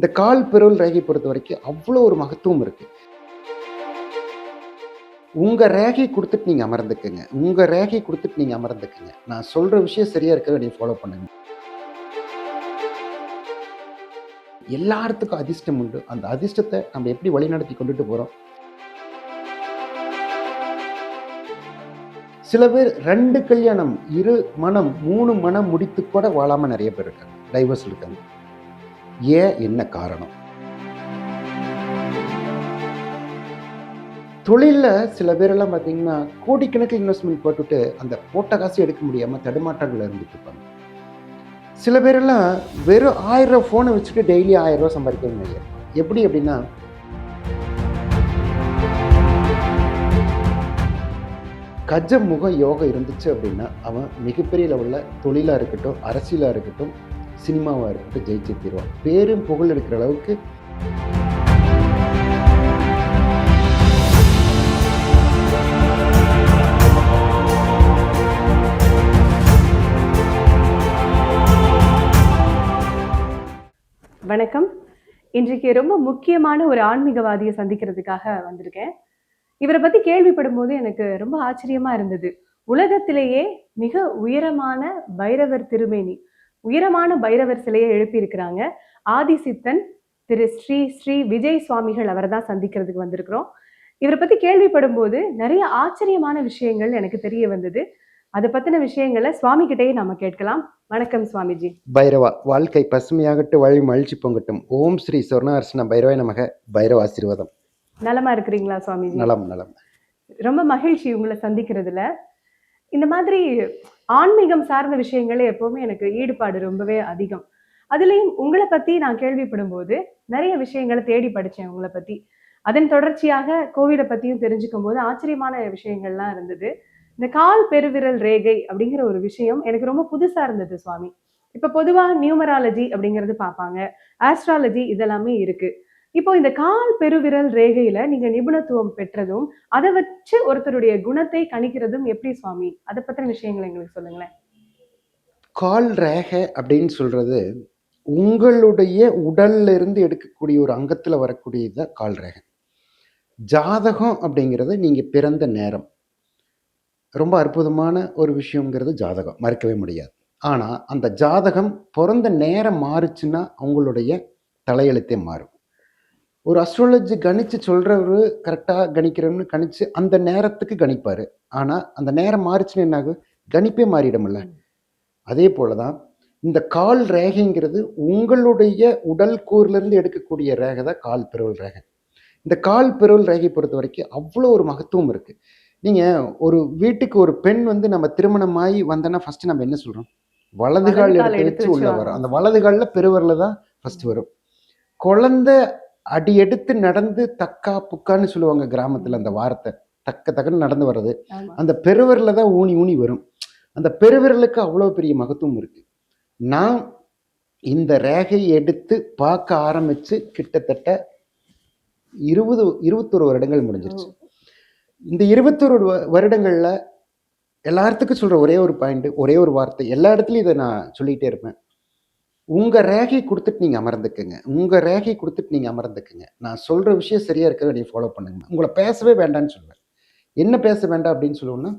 இந்த கால் பெருவல் ரேகை பொறுத்த வரைக்கும் அவ்வளோ ஒரு மகத்துவம் இருக்குது உங்கள் ரேகை கொடுத்துட்டு நீங்கள் அமர்ந்துக்குங்க. உங்கள் ரேகை கொடுத்துட்டு நீங்கள் அமர்ந்துக்குங்க. நான் சொல்கிற விஷயம் சரியாக இருக்க நீங்கள் ஃபாலோ பண்ணுங்க. எல்லாத்துக்கும் அதிர்ஷ்டம் உண்டு. அந்த அதிர்ஷ்டத்தை நம்ம எப்படி வழிநடத்தி கொண்டுட்டு போகிறோம் சில பேர் ரெண்டு கல்யாணம் இரு மனம் மூணு மனம் முடித்து கூட வாழாமல் நிறைய பேர் இருக்காங்க. டைவர்ஸ் இருக்காங்க ஏன் என்ன காரணம்? தொழிலில் சில பேரெல்லாம் பார்த்தீங்கன்னா கோடிக்கணக்கில் இன்வெஸ்ட்மெண்ட் போட்டுட்டு அந்த போட்ட காசு எடுக்க முடியாமல் தடுமாற்றங்கள் இருந்துட்டு இருப்பாங்க. சில பேரெல்லாம் வெறும் ஆயிரம் ரூபா ஃபோனை வச்சுட்டு டெய்லி ஆயிரம் ரூபா சம்பாதிக்கணும் இல்லையா எப்படி அப்படின்னா கஜ முக யோகம் இருந்துச்சு அப்படின்னா அவன் மிகப்பெரிய லெவலில் தொழிலாக இருக்கட்டும் அரசியலாக இருக்கட்டும் சினிமாவாக இருக்கட்டும் ஜெயிச்சு பேரும் புகழ் எடுக்கிற அளவுக்கு வணக்கம். இன்றைக்கு ரொம்ப முக்கியமான ஒரு ஆன்மீகவாதியை சந்திக்கிறதுக்காக வந்திருக்கேன். இவரை பத்தி கேள்விப்படும் போது எனக்கு ரொம்ப ஆச்சரியமா இருந்தது. உலகத்திலேயே மிக உயரமான பைரவர் திருமேனி. உயரமான பைரவர் சிலையை எழுப்பியிருக்கிறாங்க. ஆதிசித்தன் திரு ஸ்ரீ ஸ்ரீ விஜய் சுவாமிகள் அவரை தான் சந்திக்கிறதுக்கு வந்திருக்கிறோம். இவரை பத்தி கேள்விப்படும் போது நிறைய ஆச்சரியமான விஷயங்கள் எனக்கு தெரிய வந்தது. அதை பத்தின விஷயங்களை சுவாமி கிட்டேயே நாம கேட்கலாம். வணக்கம் சுவாமிஜி. பைரவா வாழ்க்கை பசுமையாகட்டும் வழி மகிழ்ச்சி பொங்கட்டும். ஓம் ஸ்ரீ சொர்ணார்ஷ்ண பைரவாய் நமக. பைரவ ஆசீர்வாதம். நலமா இருக்கிறீங்களா சுவாமிஜி? நலம் நலம். ரொம்ப மகிழ்ச்சி உங்களை சந்திக்கிறதுல. இந்த மாதிரி ஆன்மீகம் சார்ந்த விஷயங்களே எப்பவுமே எனக்கு ஈடுபாடு ரொம்பவே அதிகம். அதுலேயும் உங்களை பத்தி நான் கேள்விப்படும் போது நிறைய விஷயங்களை தேடி படிச்சேன் உங்களை பத்தி. அதன் தொடர்ச்சியாக கோவிலை பத்தியும் தெரிஞ்சுக்கும் போது ஆச்சரியமான விஷயங்கள்லாம் இருந்தது. இந்த கால் பெருவிரல் ரேகை அப்படிங்கிற ஒரு விஷயம் எனக்கு ரொம்ப புதுசா இருந்தது சுவாமி. இப்ப பொதுவாக நியூமராலஜி அப்படிங்கிறது பார்ப்பாங்க. ஆஸ்ட்ராலஜி இதெல்லாமே இருக்கு. இப்போ இந்த கால் பெருவிரல் ரேகையில நீங்க நிபுணத்துவம் பெற்றதும் அதை வச்சு ஒருத்தருடைய குணத்தை கணிக்கிறதும் எப்படி சுவாமி? அதை பத்தின விஷயங்களை எங்களுக்கு சொல்லுங்களேன். கால் ரேகை அப்படின்னு சொல்றது உங்களுடைய உடல்ல இருந்து எடுக்கக்கூடிய ஒரு அங்கத்துல வரக்கூடியது கால் ரேகை. ஜாதகம் அப்படிங்கிறது நீங்க பிறந்த நேரம். ரொம்ப அற்புதமான ஒரு விஷயங்கிறது ஜாதகம் மறுக்கவே முடியாது. ஆனா அந்த ஜாதகம் பிறந்த நேரம் மாறுச்சுன்னா அவங்களுடைய தலையெழுத்தே மாறும். ஒரு அஸ்ட்ராலஜி கணிச்சு சொல்றவரு கரெக்டாக கணிக்கிறோம்னு கணிச்சு அந்த நேரத்துக்கு கணிப்பாரு. ஆனா அந்த நேரம் மாறுச்சுன்னு என்ன ஆகும் கணிப்பே மாறிடும்ல. அதே போலதான் இந்த கால் ரேகைங்கிறது உங்களுடைய உடல் கூறுல இருந்து எடுக்கக்கூடிய ரேகை தான் கால் பெருவல் ரேகை. இந்த கால் பெருவல் ரேகை பொறுத்த வரைக்கும் அவ்வளோ ஒரு மகத்துவம் இருக்கு. நீங்க ஒரு வீட்டுக்கு ஒரு பெண் வந்து நம்ம திருமணமாகி வந்தோன்னா ஃபர்ஸ்ட் நம்ம என்ன சொல்றோம்? வலது கால் எடுத்து வச்சு உள்ள வரும். அந்த வலது கால்ல பெருவரில் தான் ஃபர்ஸ்ட் வரும். குழந்தை அடி எடுத்து நடந்து தக்கா புக்கான்னு சொல்லுவாங்க கிராமத்துல அந்த வார்த்தை. தக்க தக்கன்னு நடந்து வர்றது. அந்த பெருவிரல்ல தான் ஊனி ஊனி வரும். அந்த பெருவிரலுக்கு அவ்வளோ பெரிய மகத்துவம் இருக்கு. நான் இந்த ரேகை எடுத்து பார்க்க ஆரம்பிச்சு கிட்டத்தட்ட இருபது இருபத்தொரு வருடங்கள் முடிஞ்சிருச்சு. இந்த இருபத்தொரு வருடங்கள்ல எல்லாத்துக்கும் சொல்ற ஒரே ஒரு பாயிண்ட் ஒரே ஒரு வார்த்தை. எல்லா இடத்துலையும் இதை நான் சொல்லிட்டே இருப்பேன். உங்கள் ரேகை கொடுத்துட்டு நீங்கள் அமர்ந்துக்குங்க. உங்கள் ரேகை கொடுத்துட்டு நீங்கள் அமர்ந்துக்குங்க. நான் சொல்கிற விஷயம் சரியாக இருக்கிறத நீ ஃபாலோ பண்ணுங்க உங்களை பேசவே வேண்டாம்னு சொல்லுவேன். என்ன பேச வேண்டாம் அப்படின்னு சொல்லுவோம்னா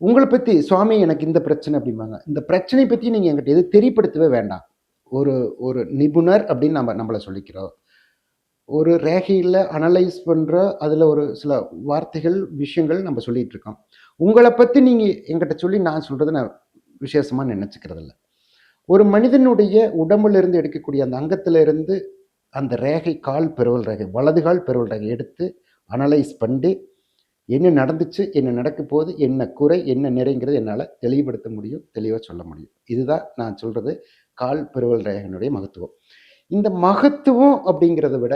உங்களை பற்றி சுவாமி எனக்கு இந்த பிரச்சனை அப்படிம்பாங்க. இந்த பிரச்சனை பற்றி நீங்கள் என்கிட்ட எது தெரியப்படுத்தவே வேண்டாம். ஒரு ஒரு நிபுணர் அப்படின்னு நம்ம நம்மளை சொல்லிக்கிறோம். ஒரு ரேகையில் அனலைஸ் பண்ணுற அதில் ஒரு சில வார்த்தைகள் விஷயங்கள் நம்ம சொல்லிகிட்ருக்கோம் இருக்கோம். உங்களை பற்றி நீங்கள் என்கிட்ட சொல்லி நான் சொல்கிறத நான் விசேஷமாக நினச்சிக்கிறதில்ல. ஒரு மனிதனுடைய உடம்புலேருந்து எடுக்கக்கூடிய அந்த அங்கத்திலிருந்து அந்த ரேகை கால் பெருவல் ரேகை வலது கால் பெருவல் ரேகை எடுத்து அனலைஸ் பண்ணி என்ன நடந்துச்சு என்ன நடக்க போகுது என்ன குறை என்ன நிறைங்கிறது என்னால் தெளிவுபடுத்த முடியும் தெளிவாக சொல்ல முடியும். இதுதான் நான் சொல்கிறது கால் பெருவல் ரேகனுடைய மகத்துவம். இந்த மகத்துவம் அப்படிங்கிறத விட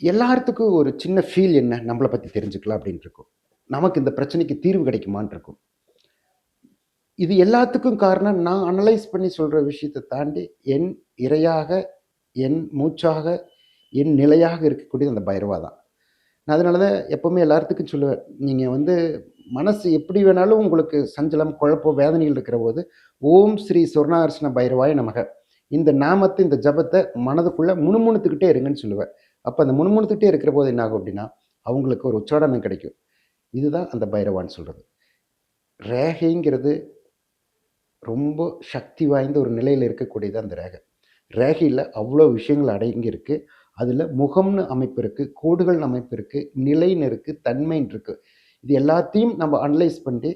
எல்லாத்துக்கும் ஒரு சின்ன ஃபீல் என்ன? நம்மளை பற்றி தெரிஞ்சுக்கலாம் அப்படின்ட்டு இருக்கும். நமக்கு இந்த பிரச்சனைக்கு தீர்வு கிடைக்குமான்னு இருக்கும். இது எல்லாத்துக்கும் காரணம் நான் அனலைஸ் பண்ணி சொல்கிற விஷயத்தை தாண்டி என் இரையாக என் மூச்சாக என் நிலையாக இருக்கக்கூடிய அந்த பைரவா தான். நான் அதனால தான் எப்போவுமே எல்லாத்துக்கும் சொல்லுவேன் நீங்கள் வந்து மனசு எப்படி வேணாலும் உங்களுக்கு சஞ்சலம் குழப்பம் வேதனைகள் இருக்கிற போது ஓம் ஸ்ரீ சொர்ணார்ஷ்ண பைரவாய நமக. இந்த நாமத்தை இந்த ஜபத்தை மனதுக்குள்ளே முணுமுணுத்துக்கிட்டே இருங்கன்னு சொல்லுவேன். அப்போ அந்த முணுமுணுத்துக்கிட்டே இருக்கிற போது என்ன ஆகும் அப்படின்னா அவங்களுக்கு ஒரு உச்சாடனம் கிடைக்கும். இதுதான் அந்த பைரவான்னு சொல்கிறது ரேகைங்கிறது ரொம்ப சக்தி வாய்ந்த ஒரு நிலையில் இருக்கக்கூடியது அந்த ரேகை. ரேகையில் அவ்வளோ விஷயங்கள் அடங்கியிருக்கு. அதில் முகம்னு அமைப்பு இருக்குது கோடுகள் அமைப்பு இருக்குது நிலைன்னு இருக்குது தன்மைன்னு இருக்குது இது எல்லாத்தையும் நம்ம அனலைஸ் பண்ணி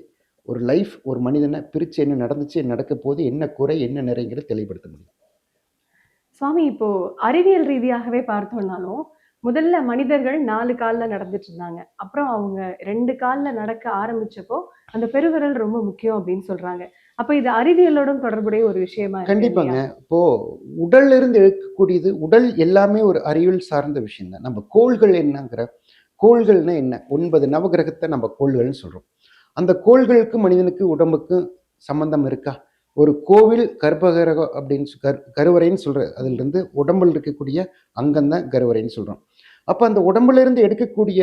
ஒரு லைஃப் ஒரு மனிதனை பிரித்து என்ன நடந்துச்சு என்ன நடக்க போது என்ன குறை என்ன நிறைங்கிறத தெளிவுபடுத்த முடியும். சுவாமி இப்போ அறிவியல் ரீதியாகவே பார்த்தோம்னாலும் முதல்ல மனிதர்கள் நாலு காலில் நடந்துட்டு இருந்தாங்க. அப்புறம் அவங்க ரெண்டு காலில் நடக்க ஆரம்பிச்சப்போ அந்த பெருவிரல் ரொம்ப முக்கியம் அப்படின்னு சொல்றாங்க. அப்ப இது அறிவியலோடும் தொடர்புடைய ஒரு விஷயமா கண்டிப்பாங்க? இப்போ உடல்ல இருந்து எடுக்கக்கூடியது உடல் எல்லாமே ஒரு அறிவியல் சார்ந்த விஷயம் தான் நம்ம கோள்கள் என்னங்கிற கோள்கள்னா என்ன? ஒன்பது நவகிரகத்தை நம்ம கோள்கள்னு சொல்றோம். அந்த கோள்களுக்கு மனிதனுக்கு உடம்புக்கும் சம்பந்தம் இருக்கா? ஒரு கோவில் கர்ப்பகிரகம் அப்படின்னு கரு கருவறைன்னு சொல்ற அதுல இருந்து உடம்புல இருக்கக்கூடிய அங்கம்தான் கருவறைன்னு சொல்றோம். அப்ப அந்த உடம்புல இருந்து எடுக்கக்கூடிய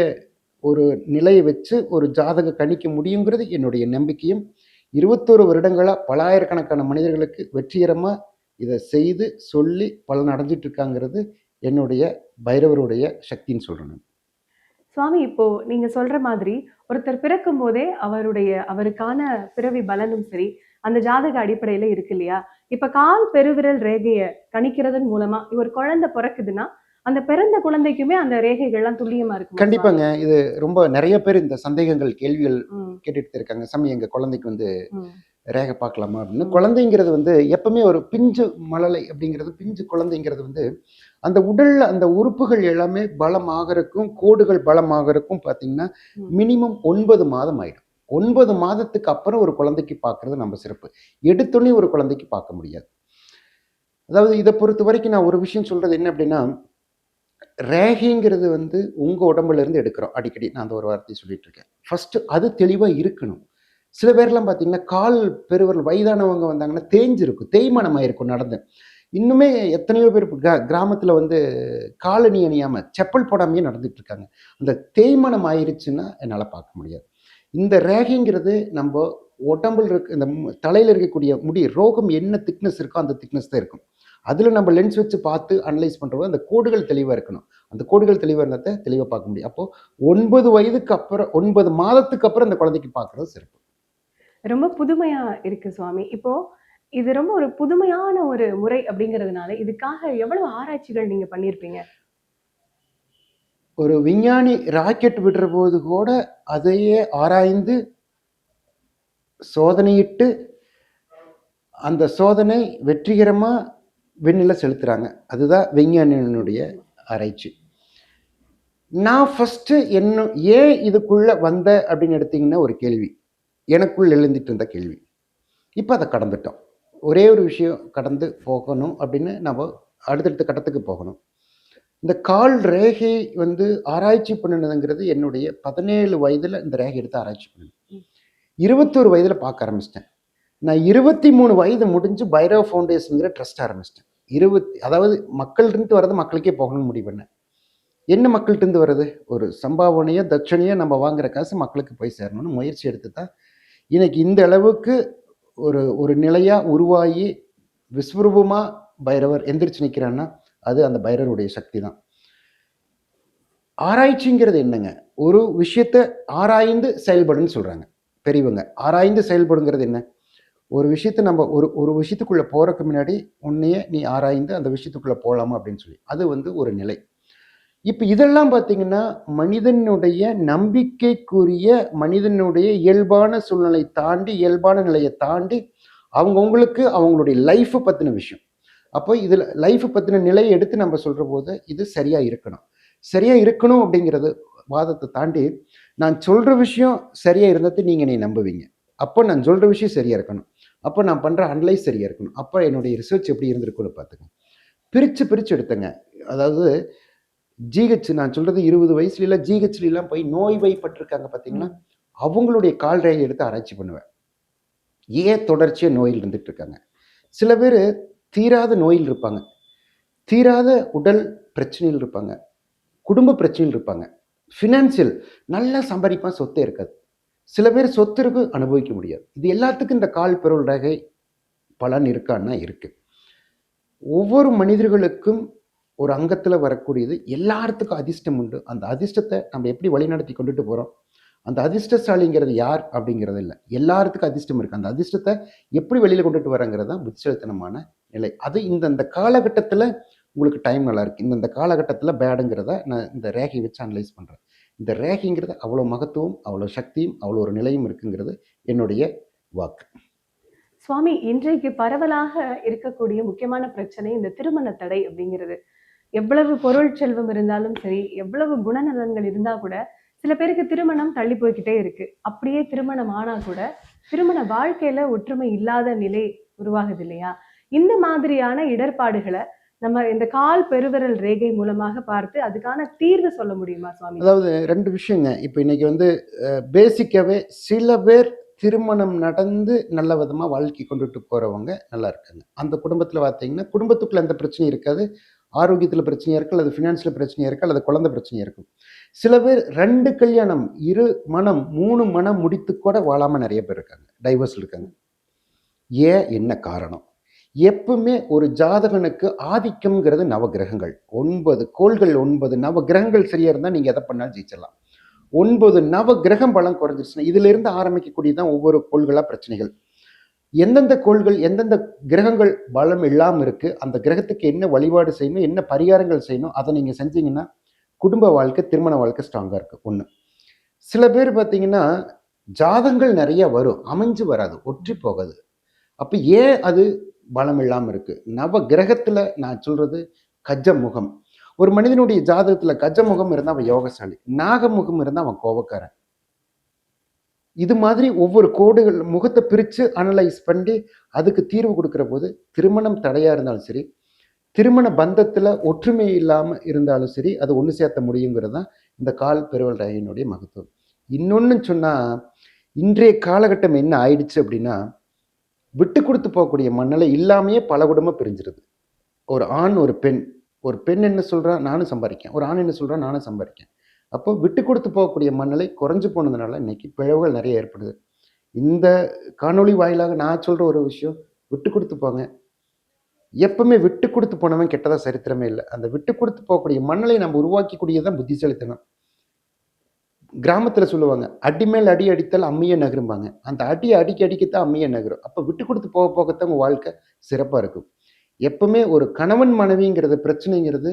ஒரு நிலையை வச்சு ஒரு ஜாதக கணிக்க முடியுங்கிறது என்னுடைய நம்பிக்கையும் இருபத்தோரு வருடங்களா பலாயிரக்கணக்கான மனிதர்களுக்கு வெற்றிகரமாக இதை செய்து சொல்லி பலன் அடைஞ்சிட்டு இருக்காங்கிறது என்னுடைய பைரவருடைய சக்தின்னு சொல்கிறேன் சுவாமி இப்போ நீங்க சொல்ற மாதிரி ஒருத்தர் பிறக்கும் போதே அவருடைய அவருக்கான பிறவி பலனும் சரி அந்த ஜாதக அடிப்படையில இருக்கு இல்லையா? இப்ப கால் பெருவிரல் ரேகையை கணிக்கிறதன் மூலமா ஒரு குழந்தை பிறக்குதுன்னா அந்த பிறந்த குழந்தைக்குமே அந்த ரேகைகள்லாம் துல்லியமா இருக்கு கண்டிப்பாங்க. இது ரொம்ப நிறைய பேர் இந்த சந்தேகங்கள் கேள்விகள் கேட்டுட்டு இருக்காங்க சாமி எங்க குழந்தைக்கு வந்து ரேகை பார்க்கலாமா அப்படின்னு. குழந்தைங்கிறது வந்து எப்பவுமே ஒரு பிஞ்சு மழலை அப்படிங்கிறது பிஞ்சு குழந்தைங்கிறது வந்து அந்த உடல்ல அந்த உறுப்புகள் எல்லாமே பலமாகறக்கும் கோடுகள் பலமாகறக்கும் பார்த்தீங்கன்னா. மினிமம் ஒன்பது மாதம் ஆயிடும். ஒன்பது மாதத்துக்கு அப்புறம் ஒரு குழந்தைக்கு பார்க்கறது நம்ம சிறப்பு. எடுத்தோடனே ஒரு குழந்தைக்கு பார்க்க முடியாது. அதாவது இதை பொறுத்த வரைக்கும் நான் ஒரு விஷயம் சொல்றது என்ன அப்படின்னா ரேகைங்கிறது வந்து உங்கள் உடம்புலேருந்து எடுக்கிறோம். அடிக்கடி நான் அந்த ஒரு வார்த்தையை சொல்லிட்டு இருக்கேன். அது தெளிவாக இருக்கணும். சில பேர்லாம் பார்த்தீங்கன்னா கால் பெருவர்கள் வயதானவங்க வந்தாங்கன்னா தேஞ்சிருக்கும் தேய்மானம் ஆயிருக்கும் நடந்து. இன்னுமே எத்தனையோ பேர் கிரா கிராமத்தில் வந்து காலணி அணியாமல் செப்பல் போடாமையே நடந்துட்டு இருக்காங்க. அந்த தேய்மானம் ஆயிருச்சுன்னா என்னால் பார்க்க முடியாது. இந்த ரேகைங்கிறது நம்ம உடம்புல இருக்க இந்த தலையில் இருக்கக்கூடிய முடி ரோகம் என்ன திக்னஸ் இருக்கோ அந்த திக்னஸ் தான் இருக்கும். அதில் நம்ம லென்ஸ் வச்சு பார்த்து அனலைஸ் பண்ணுறோம் அந்த கோடுகள் தெளிவாக இருக்கணும். அந்த கோடுகள் தெளிவாக இருந்தால் தெளிவாக பார்க்க முடியும். அப்போது ஒன்பது வயதுக்கு அப்புறம் ஒன்பது மாதத்துக்கு அப்புறம் அந்த குழந்தைக்கு பார்க்குறது சிறப்பு. ரொம்ப புதுமையா இருக்கு சுவாமி. இப்போ இது ரொம்ப ஒரு புதுமையான ஒரு முறை அப்படிங்கிறதுனால இதுக்காக எவ்வளவு ஆராய்ச்சிகள் நீங்க பண்ணியிருப்பீங்க ஒரு விஞ்ஞானி ராக்கெட் விடுற போது கூட அதையே ஆராய்ந்து சோதனையிட்டு அந்த சோதனை வெற்றிகரமாக விண்ணில் செலுத்துகிறாங்க அதுதான் விஞ்ஞானியினுடைய ஆராய்ச்சி. நான் ஃபஸ்ட்டு என்ன ஏன் இதுக்குள்ளே வந்த அப்படின்னு எடுத்தீங்கன்னா ஒரு கேள்வி. எனக்குள் எழுந்துட்டு இருந்த கேள்வி. இப்போ அதை கடந்துட்டோம். ஒரே ஒரு விஷயம் கடந்து போகணும் அப்படின்னு நம்ம அடுத்தடுத்த கட்டத்துக்கு போகணும். இந்த கால் ரேகை வந்து ஆராய்ச்சி பண்ணினதுங்கிறது என்னுடைய பதினேழு வயதில் இந்த ரேகை எடுத்து ஆராய்ச்சி பண்ணேன். இருபத்தோரு வயதில் பார்க்க ஆரம்பிச்சிட்டேன். நான் இருபத்தி மூணு வயது முடிஞ்சு பைரவ் ஃபவுண்டேஷனுங்கிற ட்ரஸ்ட் ஆரம்பிச்சிட்டேன். இருபத்தி அதாவது மக்கள்கிட்ட வர்றது மக்களுக்கே போகணும்னு முடிவு பண்ணேன். என்ன மக்கள்கிட்ட வர்றது? ஒரு சம்பாவனையோ தட்சணையோ நம்ம வாங்குற காசு மக்களுக்கு போய் சேரணும்னு முயற்சி எடுத்து தான் இன்னைக்கு இந்த அளவுக்கு ஒரு ஒரு நிலையாக உருவாகி விஸ்வரூபமாக பைரவர் எந்திரிச்சு நிற்கிறான்னா அது அந்த பைரவருடைய சக்தி தான் ஆராய்ச்சிங்கிறது என்னங்க? ஒரு விஷயத்தை ஆராய்ந்து செயல்படுன்னு சொல்கிறாங்க பெரியவங்க ஆராய்ந்து செயல்படுங்கிறது என்ன? ஒரு விஷயத்தை நம்ம ஒரு ஒரு விஷயத்துக்குள்ளே போகிறதுக்கு முன்னாடி உன்னையே நீ ஆராய்ந்து அந்த விஷயத்துக்குள்ளே போகலாமா அப்படின்னு சொல்லி. அது வந்து ஒரு நிலை. இப்போ இதெல்லாம் பார்த்தீங்கன்னா மனிதனுடைய நம்பிக்கைக்குரிய மனிதனுடைய இயல்பான சூழ்நிலை தாண்டி இயல்பான நிலையை தாண்டி அவங்கவுங்களுக்கு அவங்களுடைய லைஃப்பை பற்றின விஷயம். அப்போ இதில் லைஃப்பை பற்றின நிலையை எடுத்து நம்ம சொல்கிற போது இது சரியாக இருக்கணும். சரியாக இருக்கணும் அப்படிங்கிறது வாதத்தை தாண்டி நான் சொல்கிற விஷயம் சரியாக இருந்தது நீங்கள் நீ நம்புவீங்க. அப்போ நான் சொல்கிற விஷயம் சரியாக இருக்கணும். அப்போ நான் பண்ணுற அனலைஸ் சரியாக இருக்கணும். அப்போ என்னுடைய ரிசர்ச் எப்படி இருந்திருக்குன்னு பார்த்துக்கோங்க. பிரித்து பிரித்து எடுத்தேங்க. அதாவது ஜிஹெச் நான் சொல்கிறது இருபது வயசுல ஜிஹெச்லாம் போய் நோய் வைப்பட்டிருக்காங்க பார்த்தீங்களா அவங்களுடைய கால் ரேகை எடுத்து ஆராய்ச்சி பண்ணுவேன். ஏன் தொடர்ச்சியாக நோயில் இருந்துட்டு இருக்காங்க சில பேர் தீராத நோயில் இருப்பாங்க. தீராத உடல் பிரச்சனையில் இருப்பாங்க. குடும்ப பிரச்சனையில் இருப்பாங்க. ஃபினான்சியல் நல்லா சம்பாதிப்பான் சொத்தே இருக்காது. சில பேர் சொத்து இருக்கு அனுபவிக்க முடியாது. இது எல்லாத்துக்கும் இந்த கால் பெருள் ரேகை பலன் இருக்கான்னா இருக்குது ஒவ்வொரு மனிதர்களுக்கும் ஒரு அங்கத்தில் வரக்கூடியது எல்லாத்துக்கும் அதிர்ஷ்டம் உண்டு. அந்த அதிர்ஷ்டத்தை நம்ம எப்படி வழிநடத்தி கொண்டுட்டு போகிறோம் அந்த அதிர்ஷ்டசாலிங்கிறது யார் அப்படிங்கிறது இல்லை. எல்லாத்துக்கும் அதிர்ஷ்டம் இருக்குது அந்த அதிர்ஷ்டத்தை எப்படி வெளியில் கொண்டுட்டு வரங்கிறது தான் புத்திசலித்தனமான நிலை. அது இந்த இந்த காலகட்டத்தில் உங்களுக்கு டைம் நல்லா இருக்கு. இந்த காலகட்டத்தில் பேடுங்கிறத நான் இந்த ரேகையை வச்சு அனலைஸ் பண்ணுறேன் இந்த ரேகைங்கிறது அவ்வளோ மகத்துவம் அவ்வளோ சக்தியும் அவ்வளோ ஒரு நிலையும் இருக்குங்கிறது என்னுடைய வாக்கு. சுவாமி இன்றைக்கு பரவலாக இருக்கக்கூடிய முக்கியமான பிரச்சனை இந்த திருமண தடை அப்படிங்கிறது. எவ்வளவு பொருள் செல்வம் இருந்தாலும் சரி எவ்வளவு குணநலன்கள் இருந்தா கூட சில பேருக்கு திருமணம் தள்ளி போய்கிட்டே இருக்கு. அப்படியே திருமணம் ஆனா கூட திருமண வாழ்க்கையில ஒற்றுமை இல்லாத நிலை உருவாகுது இல்லையா? இந்த மாதிரியான இடர்பாடுகளை நம்ம இந்த கால் பெருவிரல் ரேகை மூலமாக பார்த்து அதுக்கான தீர்வு சொல்ல முடியுமா சுவாமி? அதாவது ரெண்டு விஷயங்க. இப்போ இன்னைக்கு வந்து பேசிக்காவே சில பேர் திருமணம் நடந்து நல்ல விதமாக வாழ்க்கை கொண்டுட்டு போகிறவங்க நல்லா இருக்காங்க. அந்த குடும்பத்தில் பார்த்தீங்கன்னா குடும்பத்துக்குள்ள எந்த பிரச்சனையும் இருக்காது. ஆரோக்கியத்தில் பிரச்சனையாக இருக்கு அல்லது ஃபினான்ஸில் பிரச்சனையாக இருக்கு அல்லது குழந்தை பிரச்சனையாக இருக்கும். சில பேர் ரெண்டு கல்யாணம் இரு மனம் மூணு மனம் முடித்து கூட வாழாமல் நிறைய பேர் இருக்காங்க. டைவர்ஸ் இருக்காங்க. ஏன்? என்ன காரணம்? எப்பவுமே ஒரு ஜாதகனுக்கு ஆதிக்கம்ங்கிறது நவகிரகங்கள். ஒன்பது கோள்கள் ஒன்பது நவகிரகங்கள் சரியா இருந்தால் நீங்கள் எதை பண்ணாலும் ஜெயிச்சிடலாம். ஒன்பது நவ கிரகம் பலம் குறைஞ்சிருச்சுன்னா இதுலேருந்து ஆரம்பிக்கக்கூடியதான் ஒவ்வொரு கோள்களாக பிரச்சனைகள். எந்தெந்த கோள்கள் எந்தெந்த கிரகங்கள் பலம் இல்லாமல் இருக்குது அந்த கிரகத்துக்கு என்ன வழிபாடு செய்யணும் என்ன பரிகாரங்கள் செய்யணும் அதை நீங்கள் செஞ்சீங்கன்னா குடும்ப வாழ்க்கை திருமண வாழ்க்கை ஸ்ட்ராங்காக இருக்கு. ஒன்று சில பேர் பார்த்தீங்கன்னா ஜாதங்கள் நிறைய வரும் அமைஞ்சு வராது ஒற்றி போகாது. அப்போ ஏன் அது பலம் இல்லாமல் இருக்குது நவ கிரகத்தில் நான் சொல்கிறது கஜ முகம் ஒரு மனிதனுடைய ஜாதகத்தில் கஜமுகம் இருந்தால் அவன் யோகசாலி. நாகமுகம் இருந்தால் அவன் கோபக்காரன். இது மாதிரி ஒவ்வொரு கோடுகள் முகத்தை பிரித்து அனலைஸ் பண்ணி அதுக்கு தீர்வு கொடுக்குற போது திருமணம் தடையாக இருந்தாலும் சரி திருமண பந்தத்தில் ஒற்றுமை இல்லாமல் இருந்தாலும் சரி அது ஒன்று சேர்த்த முடியுங்கிறது தான் இந்த கால் பெருவல் ரகையினுடைய மகத்துவம். இன்னொன்று சொன்னால் இன்றைய காலகட்டம் என்ன ஆயிடுச்சு அப்படின்னா விட்டு கொடுத்து போகக்கூடிய மண்ணலை இல்லாமையே பல குடும்பம் பிரிஞ்சிருது. ஒரு ஆண் ஒரு பெண். ஒரு பெண் என்ன சொல்கிறா நானும் சம்பாதிக்கேன் ஒரு ஆண் என்ன சொல்கிறான் நானும் சம்பாதிக்கேன் அப்போ விட்டு கொடுத்து போகக்கூடிய மண்ணலை குறைஞ்சு போனதுனால இன்றைக்கி பிழவுகள் நிறைய ஏற்படுது. இந்த காணொளி வாயிலாக நான் சொல்கிற ஒரு விஷயம் விட்டு கொடுத்து போங்க. எப்பவுமே விட்டு கொடுத்து போனவன் கெட்டதா சரித்திரமே இல்லை. அந்த விட்டு கொடுத்து போகக்கூடிய மண்ணலை நம்ம உருவாக்கக்கூடியதான் புத்திசாலித்தனம். கிராமத்துல சொல்லுவாங்க அடி மேல் அடி அடித்தால் அம்மியை நகரும்பாங்க. அந்த அடி அடிக்க அடிக்கத்தான் அம்மியை நகரும். அப்போ விட்டு கொடுத்து போக போகத்தான் உங்க வாழ்க்கை சிறப்பா இருக்கும். எப்பவுமே ஒரு கணவன் மனைவிங்கிறது பிரச்சனைங்கிறது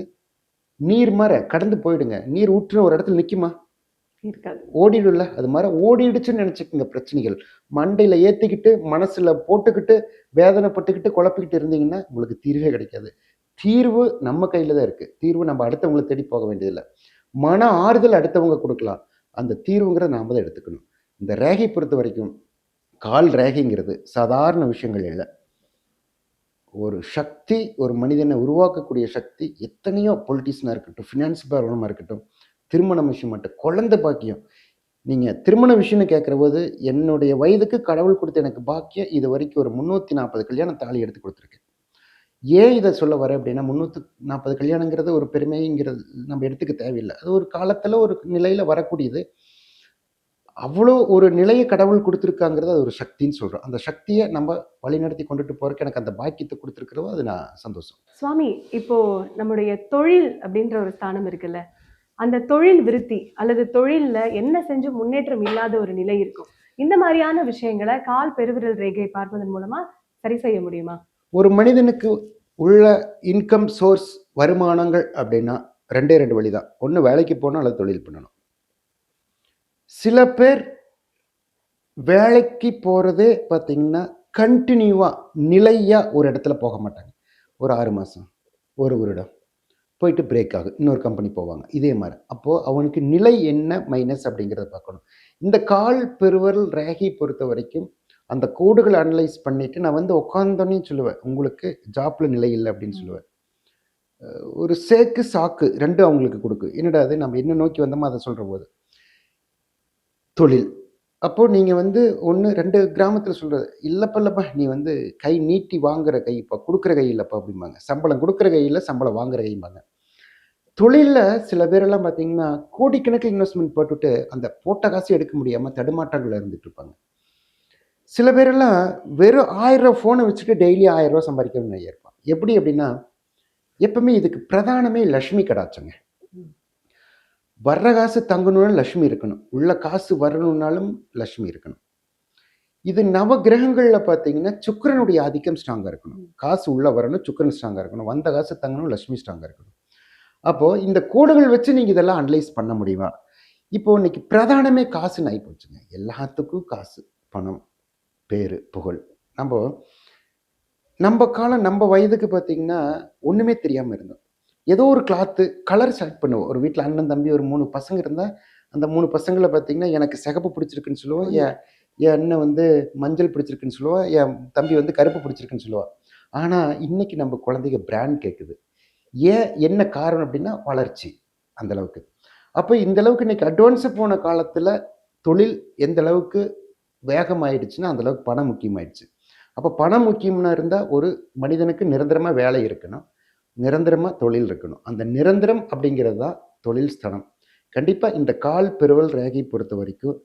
நீர் மர கடந்து போயிடுங்க. நீர் ஊற்றுன ஒரு இடத்துல நிக்குமா? இருக்காது. ஓடிடும்ல. அது மாதிரி ஓடிடுச்சுன்னு நினைச்சுக்கோங்க பிரச்சனைகள். மண்டையில ஏத்திக்கிட்டு மனசுல போட்டுக்கிட்டு வேதனைப்பட்டுக்கிட்டு குழப்பிக்கிட்டு இருந்தீங்கன்னா உங்களுக்கு தீர்வே கிடைக்காது. தீர்வு நம்ம கையில தான் இருக்கு. தீர்வு நம்ம அடுத்தவங்களை தேடி போக வேண்டியதில்லை. மன ஆறுதல் அடுத்தவங்க கொடுக்கலாம். அந்த தீர்வுங்கிறத நாம் தான் எடுத்துக்கணும். இந்த ரேகை பொறுத்த வரைக்கும் கால் ரேகைங்கிறது சாதாரண விஷயங்கள் இல்லை. ஒரு சக்தி ஒரு மனிதனை உருவாக்கக்கூடிய சக்தி எத்தனையோ பொலிட்டிஷனாக இருக்கட்டும் ஃபினான்ஸ் பரவலமாக இருக்கட்டும் திருமண விஷயம் மட்டும் குழந்தை பாக்கியம். நீங்கள் திருமண விஷயம்னு கேட்குற போது என்னுடைய வயதுக்கு கடவுள் கொடுத்த எனக்கு பாக்கியம் இது வரைக்கும் ஒரு முந்நூற்றி நாற்பது கல்யாணம் தாலி எடுத்து கொடுத்துருக்கேன். ஏன் இதை சொல்ல வரேன் அப்படின்னா முந்நூற்று நாற்பது கல்யாணங்கிறது ஒரு பெருமைங்கிறது நம்ம எடுத்துக்க தேவையில்லை. அது ஒரு காலத்தில் ஒரு நிலையில் வரக்கூடியது. அவ்வளோ ஒரு நிலையை கடவுள் கொடுத்துருக்காங்கிறது அது ஒரு சக்தின்னு சொல்கிறோம் அந்த சக்தியை நம்ம வழிநடத்தி கொண்டுட்டு போகிறக்கு எனக்கு அந்த பாக்கியத்தை கொடுத்துருக்குறதோ அது நான் சந்தோஷம். சுவாமி இப்போ நம்முடைய தொழில் அப்படின்ற ஒரு ஸ்தானம் இருக்குல்ல அந்த தொழில் விருத்தி அல்லது தொழிலில் என்ன செஞ்சு முன்னேற்றம் இல்லாத ஒரு நிலை இருக்கும். இந்த மாதிரியான விஷயங்களை கால் பெருவிரல் ரேகை பார்ப்பதன் மூலமா சரி செய்ய முடியுமா? ஒரு மனிதனுக்கு உள்ள இன்கம் சோர்ஸ் வருமானங்கள் அப்படின்னா ரெண்டே ரெண்டு வழி தான் ஒன்று வேலைக்கு போகணும் அல்லது தொழில் பண்ணணும். சில பேர் வேலைக்கு போகிறதே பார்த்தீங்கன்னா கண்டினியூவாக நிலையாக ஒரு இடத்துல போக மாட்டாங்க. ஒரு ஆறு மாதம் ஒரு வருடம் போயிட்டு பிரேக் ஆகும். இன்னொரு கம்பெனி போவாங்க. இதே மாதிரி. அப்போது அவனுக்கு நிலை என்ன மைனஸ் அப்படிங்கிறத பார்க்கணும். இந்த கால் பெருவரல் ரேகை பொறுத்த வரைக்கும் அந்த கோடுகளை அனலைஸ் பண்ணிட்டு நான் வந்து உட்காந்தோன்னே சொல்லுவேன் உங்களுக்கு ஜாப்ல நிலை இல்லை அப்படின்னு சொல்லுவேன். ஒரு சேக்கு சாக்கு ரெண்டும் அவங்களுக்கு கொடுக்கு. என்னடா அது நம்ம என்ன நோக்கி வந்தோமோ அதை சொல்ற போது. தொழில். அப்போ நீங்க வந்து ஒன்று ரெண்டு கிராமத்தில் சொல்றது இல்லப்பா இல்லப்பா நீ வந்து கை நீட்டி வாங்குற கை இப்போ கொடுக்குற கை இல்லப்பா அப்படிம்பாங்க. சம்பளம் கொடுக்குற கையில் சம்பளம் வாங்குற கைம்பாங்க. தொழிலில் சில பேரெல்லாம் பார்த்தீங்கன்னா கோடிக்கணக்கில் இன்வெஸ்ட்மெண்ட் போட்டுட்டு அந்த போட்ட காசு எடுக்க முடியாமல் தடுமாற்றங்கள் இருந்துட்டு இருப்பாங்க. சில பேரெல்லாம் வெறும் ஆயிரம் ஃபோனை வச்சுட்டு டெய்லி ஆயிரம் ரூபா சம்பாதிக்கணும்னு இருப்பான் எப்படி அப்படின்னா எப்பவுமே இதுக்கு பிரதானமே லக்ஷ்மி கடாச்சங்க. வர்ற காசு தங்கணும்னு லக்ஷ்மி இருக்கணும். உள்ள காசு வரணும்னாலும் லக்ஷ்மி இருக்கணும். இது நவ கிரகங்களில் பார்த்தீங்கன்னா சுக்கிரனுடைய ஆதிக்கம் ஸ்ட்ராங்காக இருக்கணும். காசு உள்ளே வரணும் சுக்கரன் ஸ்ட்ராங்காக இருக்கணும். வந்த காசு தங்கணும் லக்ஷ்மி ஸ்ட்ராங்காக இருக்கணும். அப்போது இந்த கோடுகள் வச்சு நீங்கள் இதெல்லாம் அனலைஸ் பண்ண முடியுமா? இப்போ இன்னைக்கு பிரதானமே காசுன்னு ஆகி போச்சுங்க எல்லாத்துக்கும் காசு பணம். பேர் புகழ். நம்ம நம்ம காலம் நம்ம வயதுக்கு பார்த்தீங்கன்னா ஒன்றுமே தெரியாமல் இருந்தோம். ஏதோ ஒரு கிளாத்து கலர் செலக்ட் பண்ணுவோம். ஒரு வீட்டில் அண்ணன் தம்பி ஒரு மூணு பசங்க இருந்தால் அந்த மூணு பசங்களை பார்த்தீங்கன்னா எனக்கு சிகப்பு பிடிச்சிருக்குன்னு சொல்லுவோம் என் என் அண்ணன் வந்து மஞ்சள் பிடிச்சிருக்குன்னு சொல்லுவா என் தம்பி வந்து கருப்பு பிடிச்சிருக்குன்னு சொல்லுவா. ஆனால் இன்னைக்கு நம்ம குழந்தைங்க பிராண்ட் கேட்குது ஏன் என்ன காரணம் அப்படின்னா வளர்ச்சி அந்த அளவுக்கு. அப்போ இந்த அளவுக்கு இன்னைக்கு அட்வான்ஸாக போன காலத்தில் தொழில் எந்த அளவுக்கு வேகமாயிடுச்சுன்னா அந்த அளவுக்கு பணம் முக்கியமாயிடுச்சு. அப்போ பணம் முக்கியம்னா இருந்தால் ஒரு மனிதனுக்கு நிரந்தரமாக வேலை இருக்கணும். நிரந்தரமாக தொழில் இருக்கணும். அந்த நிரந்தரம் அப்படிங்கிறது தான் தொழில் ஸ்தனம் கண்டிப்பாக இந்த கால் பெருவல் ரேகை பொறுத்த வரைக்கும்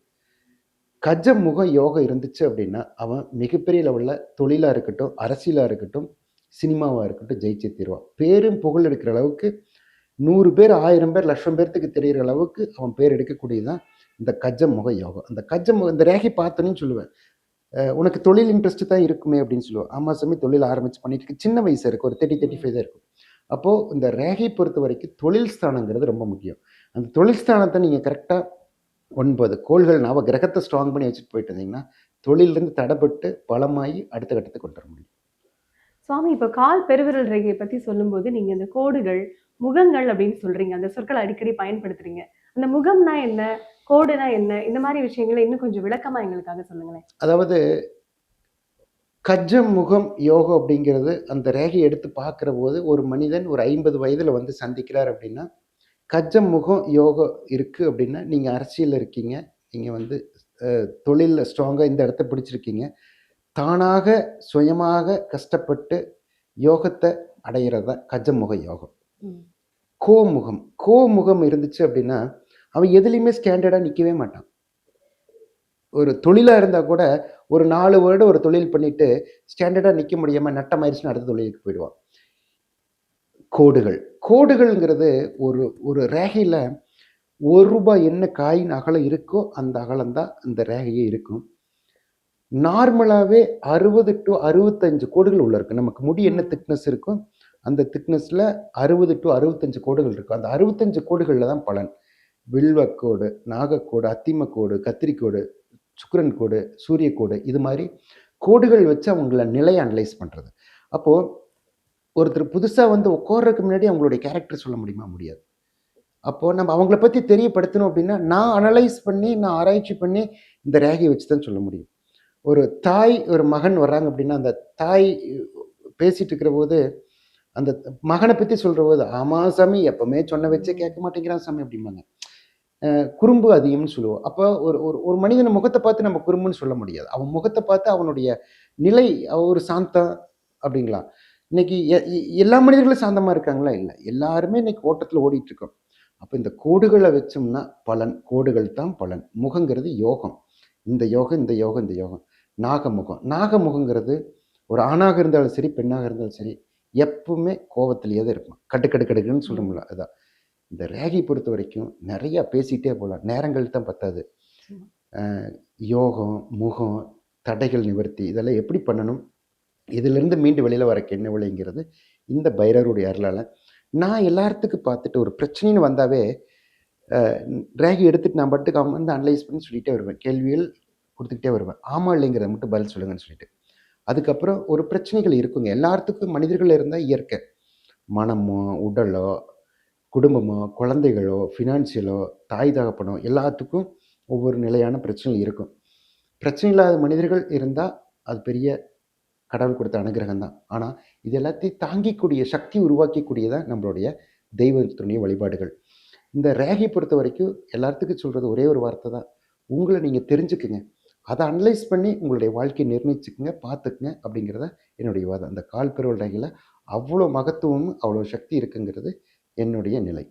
கஜ முக யோகம் இருந்துச்சு அப்படின்னா அவன் மிகப்பெரிய லெவலில் தொழிலாக இருக்கட்டும் அரசியலாக இருக்கட்டும் சினிமாவாக இருக்கட்டும் ஜெயிச்சு தீர்வான். பேரும் புகழ் எடுக்கிற அளவுக்கு நூறு பேர் ஆயிரம் பேர் லட்சம் பேர்த்துக்கு தெரிகிற அளவுக்கு அவன் பேர் எடுக்கக்கூடியதான் இந்த கஜ முக யோகம். அந்த கஜ முக இந்த ரேகை பார்த்தோன்னு சொல்லுவேன். உனக்கு தொழில் இன்ட்ரெஸ்ட் தான் இருக்குமே அப்படின்னு சொல்லுவேன். ஆமாம் சாமி தொழில் ஆரம்பிச்சு பண்ணிட்டு இருக்கு. சின்ன வயசு இருக்கு. ஒரு தேர்ட்டி தேர்ட்டி ஃபைவ் தான் இருக்கும். அப்போது இந்த ரேகை பொறுத்த வரைக்கும் தொழில் ஸ்தானங்கிறது ரொம்ப முக்கியம். அந்த தொழில் ஸ்தானத்தை நீங்கள் கரெக்டாக ஒன்பது கோள்கள் நவ கிரகத்தை ஸ்ட்ராங் பண்ணி வச்சுட்டு போயிட்டு இருந்தீங்கன்னா தொழிலிருந்து தடைப்பட்டு பலமாகி அடுத்த கட்டத்துக்கு கொண்டு வர முடியும். சுவாமி இப்போ கால் பெருவிரல் ரேகையை பற்றி சொல்லும்போது நீங்கள் இந்த கோடுகள் முகங்கள் அப்படின்னு சொல்றீங்க. அந்த சொற்களை அடிக்கடி பயன்படுத்துறீங்க. அந்த முகம்னா என்ன? கோடுனா என்ன? இந்த மாதிரி விஷயங்களை இன்னும் கொஞ்சம் விளக்கமா எங்களுக்காக சொல்லுங்களேன். அதாவது கஜ முகம் யோகம் அப்படிங்கிறது அந்த ரேகையை எடுத்து பார்க்குற போது ஒரு மனிதன் ஒரு ஐம்பது வயதில் வந்து சந்திக்கிறார் அப்படின்னா கஜ முகம் யோகம் இருக்குது அப்படின்னா நீங்கள் அரசியலில் இருக்கீங்க நீங்கள் வந்து தொழிலில் ஸ்ட்ராங்காக இந்த இடத்த பிடிச்சிருக்கீங்க தானாக சுயமாக கஷ்டப்பட்டு யோகத்தை அடையிறது தான் கஜமுக யோகம். கோமுகம். கோமுகம் இருந்துச்சு அப்படின்னா அவன் எதுலேயுமே ஸ்டாண்டர்டாக நிற்கவே மாட்டான். ஒரு தொழிலாக இருந்தால் கூட ஒரு நாலு வருடம் ஒரு தொழில் பண்ணிட்டு ஸ்டாண்டர்டாக நிற்க முடியாமல் நட்டமாயிருச்சுன்னு அடுத்த தொழிலுக்கு போயிடுவான். கோடுகள். கோடுகள்ங்கிறது ஒரு ஒரு ரேகையில் ஒரு ரூபாய் என்ன காயின் அகலம் இருக்கோ அந்த அகலம் தான் அந்த ரேகையே இருக்கும். நார்மலாகவே அறுபது டு அறுபத்தஞ்சு கோடுகள் உள்ள இருக்கு. நமக்கு முடி என்ன திக்னஸ் இருக்கும் அந்த திக்னஸில் அறுபது டு அறுபத்தஞ்சு கோடுகள் இருக்கும். அந்த அறுபத்தஞ்சு கோடுகளில் தான் பலன். வில்வக்கோடு நாகக்கோடு அத்திமக்கோடு கத்திரிக்கோடு சுக்கரன் கோடு சூரிய கோடு இது மாதிரி கோடுகள் வச்சு அவங்கள நிலையை அனலைஸ் பண்ணுறது அப்போது ஒருத்தர் புதுசாக வந்து உட்கார்றதுக்கு முன்னாடி அவங்களுடைய கேரக்டர் சொல்ல முடியுமா? முடியாது. அப்போது நம்ம அவங்கள பற்றி தெரியப்படுத்தணும் அப்படின்னா நான் அனலைஸ் பண்ணி நான் ஆராய்ச்சி பண்ணி இந்த ரேகையை வச்சு தான் சொல்ல முடியும். ஒரு தாய் ஒரு மகன் வர்றாங்க அப்படின்னா அந்த தாய் பேசிகிட்டு இருக்கிற போது அந்த மகனை பற்றி சொல்கிற போது ஆமாம் சாமி எப்போவுமே சொன்ன வச்சே கேட்க மாட்டேங்கிறான் சாமி அப்படிம்பாங்க. குறும்பு அதிகம்னு சொல்லுவோம். அப்போ ஒரு ஒரு ஒரு மனிதன் முகத்தை பார்த்து நம்ம குறும்புன்னு சொல்ல முடியாது. அவன் முகத்தை பார்த்து அவனுடைய நிலை ஒரு சாந்தம் அப்படிங்களா? இன்னைக்கு எ- எல்லா மனிதர்களும் சாந்தமாக இருக்காங்களா? இல்லை. எல்லாருமே இன்னைக்கு ஓட்டத்தில் ஓடிட்டு இருக்கோம் அப்போ இந்த கோடுகளை வச்சோம்னா பலன் கோடுகள் தான் பலன். முகங்கிறது யோகம். இந்த யோகம் இந்த யோகம் இந்த யோகம். நாகமுகம். நாகமுகங்கிறது ஒரு ஆணாக இருந்தாலும் சரி பெண்ணாக இருந்தாலும் சரி எப்பவுமே கோபத்திலேயே தான் இருக்கும். கட்டு கட்டு கடுக்குன்னு சொல்லும்ல அதான். இந்த ரேகை பொறுத்த வரைக்கும் நிறைய பேசிட்டே போகலாம். நேரங்கள் தான் பத்தாது. யோகம் முகம் தடைகள் நிவர்த்தி இதெல்லாம் எப்படி பண்ணணும்? இதிலிருந்து மீண்டு வெளியில் வரக்கு என்ன விளைங்கிறது இந்த பைரவருடைய அருளால். நான் எல்லாத்துக்கு பார்த்துட்டு ஒரு பிரச்சனைன்னு வந்தாவே ரேகை எடுத்துட்டு நான் பாட்டுக்கு அவன் வந்து அனலைஸ் பண்ணி சொல்லிட்டே வருவேன். கேள்விகள் கொடுத்துக்கிட்டே வருவேன். ஆமா இல்லைங்கிறத மட்டும் பதில் சொல்லுங்கன்னு சொல்லிட்டு. அதுக்கப்புறம் ஒரு பிரச்சனைகள் இருக்குங்க. எல்லாத்துக்கும் மனிதர்கள் இருந்தால் இயற்கை. மனமோ உடலோ குடும்பமோ குழந்தைகளோ ஃபினான்சியலோ தாய் தகப்பனோ எல்லாத்துக்கும் ஒவ்வொரு நிலையான பிரச்சனை இருக்கும். பிரச்சனை இல்லாத மனிதர்கள் இருந்தால் அது பெரிய கடவுள் கொடுத்த அனுகிரகம் தான். ஆனால் இது எல்லாத்தையும் தாங்கிக்கூடிய சக்தி உருவாக்கக்கூடியதான் நம்மளுடைய தெய்வத்துடைய வழிபாடுகள். இந்த ரேகை பொறுத்த வரைக்கும் எல்லாத்துக்கும் சொல்கிறது ஒரே ஒரு வார்த்தை தான். உங்களை நீங்கள் தெரிஞ்சுக்குங்க. அதை அனலைஸ் பண்ணி உங்களுடைய வாழ்க்கையை நிர்ணயிச்சுக்குங்க பார்த்துக்குங்க அப்படிங்கிறத என்னுடைய வாதம். அந்த கால் பெருவல் ரேகையில் அவ்வளோ மகத்துவமும் அவ்வளோ சக்தி இருக்குங்கிறது என்னுடைய நிலை.